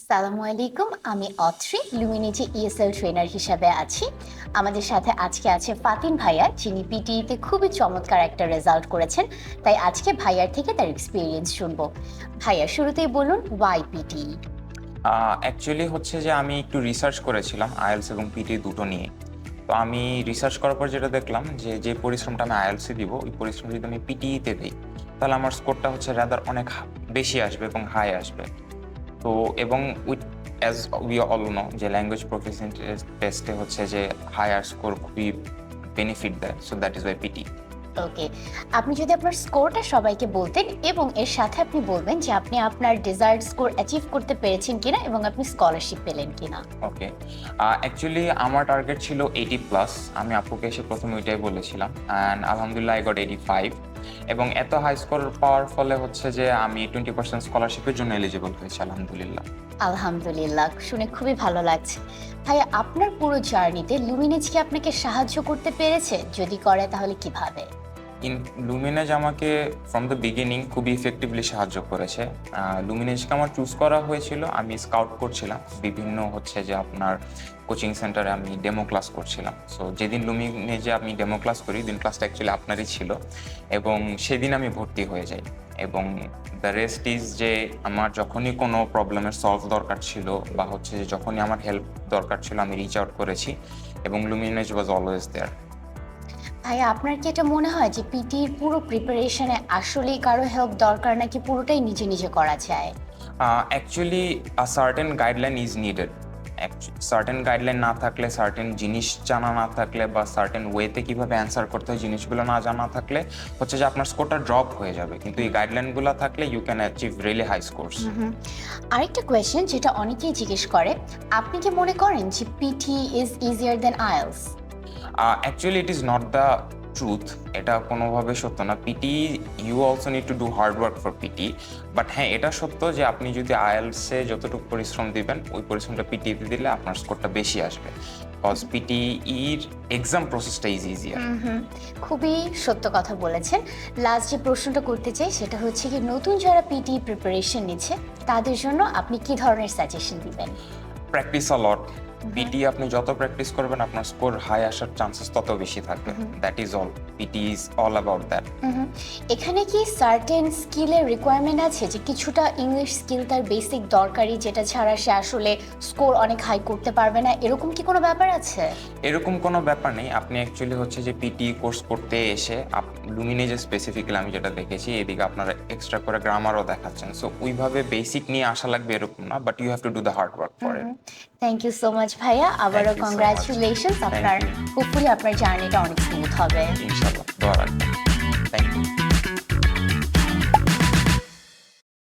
সালামু আলাইকুম, আমি অত্রি, লুমিনিজি ইএসএল ট্রেনার হিসাবে আছি। আমাদের সাথে আজকে আছে ফাতিন ভাইয়া, যিনি পিটিইতে খুবই চমৎকার একটা রেজাল্ট করেছেন। তাই আজকে ভাইয়ার থেকে তার এক্সপিরিয়েন্স শুনব। ভাইয়া, শুরুতেই বলুন ওয়াই পিটিই অ্যাকচুয়ালি হচ্ছে যে আমি একটু রিসার্চ করেছিলাম আইএলস এবং পিটি দুটো নিয়ে। তো আমি রিসার্চ করার পর যেটা দেখলাম যে যে পরিশ্রমটা আমি আইএলসি দিব, ওই পরিশ্রম যদি আমি পিটিইতে দিই, তাহলে আমার স্কোরটা হচ্ছে রাদার অনেক বেশি আসবে এবং হাই আসবে। তো এবং with as we all know যে ল্যাঙ্গুয়েজ প্রফেশন টেস্টে হচ্ছে যে হায়ার স্কোর খুবই বেনিফিট দেয় so that is why PT okay আপনি যদি আপনার স্কোরটা সবাইকে বলতেন এবং এর সাথে আপনি বলবেন যে আপনি আপনার ডিজায়ার্ড স্কোর অ্যাচিভ করতে পেরেছেন কিনা এবং আপনি স্কলারশিপ পেলেন কিনা। ওকে অ্যাকচুয়ালি আমার টার্গেট ছিল এইটি প্লাস আমি আপুকে এসে প্রথমে ওইটাই বলেছিলাম অ্যান্ড আলহামদুলিল্লাহ আই গট এইটি ফাইভ এবং এত হাই স্কোর পাওয়ার ফলে হচ্ছে যে আমি টোয়েন্টি পার্সেন্ট স্কলারশিপের জন্য এলিজিবল হয়েছি, আলহামদুলিল্লাহ। আলহামদুলিল্লাহ, শুনে খুবই ভালো লাগছে। ভাই, আপনার পুরো জার্নিতে লুমিনেজ কি আপনাকে সাহায্য করতে পেরেছে? যদি করে তাহলে কীভাবে? লুমিনেজ আমাকে ফ্রম দ্য বিগিনিং খুবই ইফেক্টিভলি সাহায্য করেছে। লুমিনেজকে আমার চুজ করা হয়েছিল, আমি স্কাউট করছিলাম। বিভিন্ন হচ্ছে যে আপনার কোচিং সেন্টারে আমি ডেমো ক্লাস করছিলাম। সো যেদিন লুমিনেজে আমি ডেমো ক্লাস করি দিন ক্লাসটা অ্যাকচুয়ালি আপনারই ছিল। এবং সেদিন আমি ভর্তি হয়ে যাই। এবং দ্য রেস্ট ইজ যে আমার যখনই কোনো প্রবলেমের সলভ দরকার ছিল বা হচ্ছে যে যখনই আমার হেল্প দরকার ছিল, আমি রিচ আউট করেছি। এবং লুমিনেজ ওয়াজ অলওয়েজ দেয়ার ভাইয়া আপনার কি এটা মনে হয় যে পিটির পুরো প্রিপারেশনে আসলেই কারও হেল্প দরকার নাকি পুরোটাই নিজে নিজে করা যায়? Actually a certain guideline is needed certain guideline না থাকলে সার্টেন জিনিস জানা না থাকলে বা সার্টেন ওয়েতে কীভাবে অ্যান্সার করতে হয় জিনিসগুলো না জানা থাকলে হচ্ছে যে আপনার স্কোরটা ড্রপ হয়ে যাবে। কিন্তু এই গাইডলাইনগুলো থাকলে you can achieve really high scores আরেকটা কোয়েশ্চেন যেটা অনেকেই জিজ্ঞেস করে আপনি কি মনে করেন যে PT is easier than IELTS actually it is not the truth এটা কোনোভাবে সত্য না। PT you also need to do hard work for PT but হ্যাঁ এটা সত্য যে আপনি যদি আইএলসে যতটুকু পরিশ্রম দিবেন ওই পরিশ্রমটা পিটিতে দিলে আপনার স্কোরটা বেশি আসবে। বিকজ পিটি ইর এক্সাম প্রসেসটা ইজ ইজিয়ার খুবই সত্য কথা বলেছেন। লাস্ট যে প্রশ্নটা করতে চাই সেটা হচ্ছে কি নতুন যারা পিটি প্রিপারেশন নিচ্ছে তাদের জন্য আপনি কি ধরনের সাজেশন দিবেন? প্র্যাকটিস আ লট পিটি আপনি যত প্র্যাকটিস করবেন আপনার স্কোর হাই আসার চান্সেস তত বেশি থাকবে। That is all PT is all about that এখানে কি সার্টেন স্কিলের রিকোয়ারমেন্ট আছে? যে কিছুটা ইংলিশ স্কিল তার বেসিক দরকারি যেটা ছাড়া সে আসলে স্কোর অনেক হাই করতে পারবে না? এরকম কি কোনো ব্যাপার আছে? এরকম কোনো ব্যাপার নেই। আপনি অ্যাকচুয়ালি হচ্ছে যে পিটি কোর্স করতে এসে লুমিনেজে স্পেসিফিক্যালি আমি যেটা দেখেছি এদিকে আপনারা এক্সট্রা করে গ্রামারও দেখাচ্ছেন। সো ওইভাবে বেসিক নিয়ে আসা লাগবে এরকম না but you have to do the hard work for it thank you so much ভাইয়া আবারও কংগ্রাচুলেশন কংগ্রাচুলেশনস আপনার উপরে হোপফুলি আপনার জার্নিটা অনেক স্মুথ হবে। ইনশাআল্লাহ দোয়া রাখবেন। Thank you